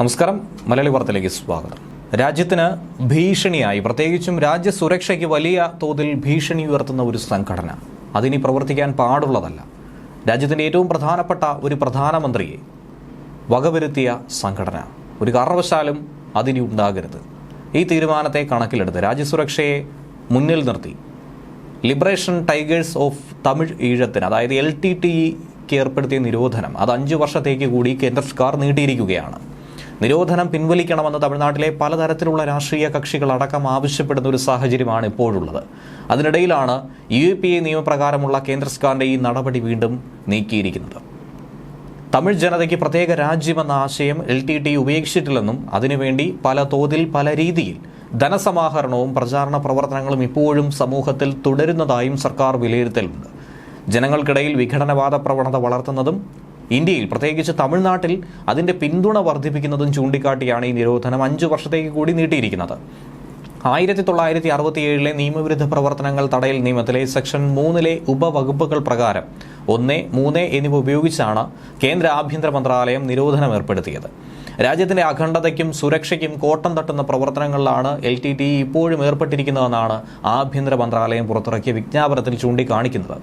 നമസ്കാരം. മലയാളി വാർത്തയിലേക്ക് സ്വാഗതം. രാജ്യത്തിന് ഭീഷണിയായി പ്രത്യേകിച്ചും രാജ്യസുരക്ഷയ്ക്ക് വലിയ തോതിൽ ഭീഷണി ഉയർത്തുന്ന ഒരു സംഘടന. അതിനി പ്രവർത്തിക്കാൻ പാടുള്ളതല്ല. രാജ്യത്തിന്റെ ഏറ്റവും പ്രധാനപ്പെട്ട ഒരു പ്രധാനമന്ത്രിയെ വകവരുത്തിയ സംഘടന. ഒരു കാരണവശാലും അതിനി ഉണ്ടാകരുത്. ഈ തീരുമാനത്തെ കണക്കിലെടുത്ത് രാജ്യസുരക്ഷയെ മുന്നിൽ നിർത്തി. ലിബറേഷൻ ടൈഗേഴ്സ് ഓഫ് തമിഴ് ഈഴത്തിന് അതായത് എൽ ടി ടിക്ക് ഏർപ്പെടുത്തിയ നിരോധനം അത് അഞ്ച് വർഷത്തേക്ക് കൂടി കേന്ദ്ര സർക്കാർ നീട്ടിയിരിക്കുകയാണ്. നിരോധനം പിൻവലിക്കണമെന്ന് തമിഴ്നാട്ടിലെ പലതരത്തിലുള്ള രാഷ്ട്രീയ കക്ഷികൾ അടക്കം ആവശ്യപ്പെടുന്ന ഒരു സാഹചര്യമാണ് ഇപ്പോഴുള്ളത്. അതിനിടയിലാണ് യു പി എ നിയമപ്രകാരമുള്ള കേന്ദ്ര സർക്കാരിന്റെ ഈ നടപടി വീണ്ടും നീക്കിയിരിക്കുന്നത്. തമിഴ് ജനതയ്ക്ക് പ്രത്യേക രാജ്യമെന്ന ആശയം എൽ ടി ടി ഉപേക്ഷിച്ചിട്ടില്ലെന്നും അതിനുവേണ്ടി പല തോതിൽ പല രീതിയിൽ ധനസമാഹരണവും പ്രചാരണ പ്രവർത്തനങ്ങളും ഇപ്പോഴും സമൂഹത്തിൽ തുടരുന്നതായും സർക്കാർ വിലയിരുത്തലുണ്ട്. ജനങ്ങൾക്കിടയിൽ വിഘടനവാദ പ്രവണത വളർത്തുന്നതും ഇന്ത്യയിൽ പ്രത്യേകിച്ച് തമിഴ്നാട്ടിൽ അതിന്റെ പിന്തുണ വർദ്ധിപ്പിക്കുന്നതും ചൂണ്ടിക്കാട്ടിയാണ് ഈ നിരോധനം അഞ്ച് വർഷത്തേക്ക് കൂടി നീട്ടിയിരിക്കുന്നത്. ആയിരത്തി തൊള്ളായിരത്തി അറുപത്തിയേഴിലെ നിയമവിരുദ്ധ പ്രവർത്തനങ്ങൾ തടയൽ നിയമത്തിലെ സെക്ഷൻ മൂന്നിലെ ഉപവകുപ്പുകൾ പ്രകാരം ഒന്ന് മൂന്ന് എന്നിവ ഉപയോഗിച്ചാണ് കേന്ദ്ര ആഭ്യന്തര മന്ത്രാലയം നിരോധനം ഏർപ്പെടുത്തിയത്. രാജ്യത്തിന്റെ അഖണ്ഡതയ്ക്കും സുരക്ഷയ്ക്കും കോട്ടം തട്ടുന്ന പ്രവർത്തനങ്ങളിലാണ് എൽ ടി ടി ഇപ്പോഴും ഏർപ്പെട്ടിരിക്കുന്നതെന്നാണ് ആഭ്യന്തര മന്ത്രാലയം പുറത്തിറക്കിയ വിജ്ഞാപനത്തിൽ ചൂണ്ടിക്കാണിക്കുന്നത്.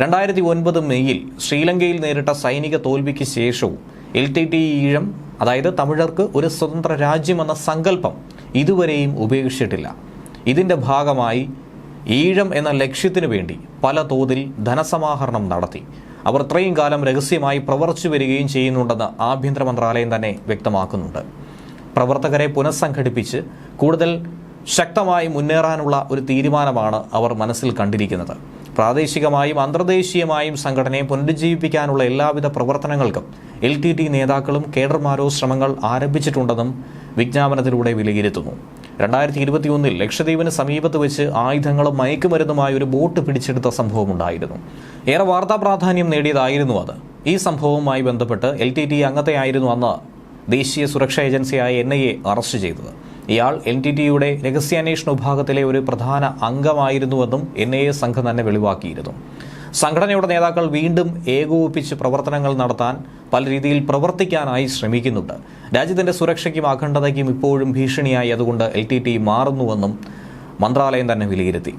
രണ്ടായിരത്തി ഒൻപത് മെയ്യിൽ ശ്രീലങ്കയിൽ നേരിട്ട സൈനിക തോൽവിക്ക് ശേഷവും എൽ ടി ടി ഈഴം അതായത് തമിഴർക്ക് ഒരു സ്വതന്ത്ര രാജ്യമെന്ന സങ്കല്പം ഇതുവരെയും ഉപേക്ഷിച്ചിട്ടില്ല. ഇതിന്റെ ഭാഗമായി ഈഴം എന്ന ലക്ഷ്യത്തിനു വേണ്ടി പല തോതിൽ ധനസമാഹരണം നടത്തി. അവർ ഇത്രയും കാലം രഹസ്യമായി പ്രവർത്തിച്ചു വരികയും ചെയ്യുന്നുണ്ടെന്ന് ആഭ്യന്തര മന്ത്രാലയം തന്നെ വ്യക്തമാക്കുന്നുണ്ട്. പ്രവർത്തകരെ പുനഃസംഘടിപ്പിച്ച് കൂടുതൽ ശക്തമായി മുന്നേറാനുള്ള ഒരു തീരുമാനമാണ് അവർ മനസ്സിൽ കണ്ടിരിക്കുന്നത്. പ്രാദേശികമായും അന്തർദേശീയമായും സംഘടനയെ പുനരുജ്ജീവിപ്പിക്കാനുള്ള എല്ലാവിധ പ്രവർത്തനങ്ങൾക്കും എൽ ടി ടി നേതാക്കളും കേഡർമാരോ ശ്രമങ്ങൾ ആരംഭിച്ചിട്ടുണ്ടെന്നും വിജ്ഞാപനത്തിലൂടെ വിലയിരുത്തുന്നു. രണ്ടായിരത്തി ഇരുപത്തിയൊന്നിൽ ലക്ഷദ്വീപിന് സമീപത്ത് വെച്ച് ആയുധങ്ങളും മയക്കുമരുന്നുമായി ഒരു ബോട്ട് പിടിച്ചെടുത്ത സംഭവമുണ്ടായിരുന്നു. ഏറെ വാർത്താ പ്രാധാന്യം നേടിയതായിരുന്നു അത്. ഈ സംഭവവുമായി ബന്ധപ്പെട്ട് എൽ ടി ടി അംഗത്തെയായിരുന്നു അന്ന് ദേശീയ സുരക്ഷാ ഏജൻസിയായ എൻ ഐ എ അറസ്റ്റ് ചെയ്തത്. ഇയാൾ എൻ ടി ടിയുടെ രഹസ്യാന്വേഷണ വിഭാഗത്തിലെ ഒരു പ്രധാന അംഗമായിരുന്നുവെന്നും എൻ ഐ എ സംഘം തന്നെ വെളിവാക്കിയിരുന്നു. സംഘടനയുടെ നേതാക്കൾ വീണ്ടും ഏകോപിപ്പിച്ച് പ്രവർത്തനങ്ങൾ നടത്താൻ പല രീതിയിൽ പ്രവർത്തിക്കാനായി ശ്രമിക്കുന്നുണ്ട്. രാജ്യത്തിന്റെ സുരക്ഷയ്ക്കും അഖണ്ഡതയ്ക്കും ഇപ്പോഴും ഭീഷണിയായി അതുകൊണ്ട് എൽ ടി ടി മാറുന്നുവെന്നും മന്ത്രാലയം തന്നെ വിലയിരുത്തി.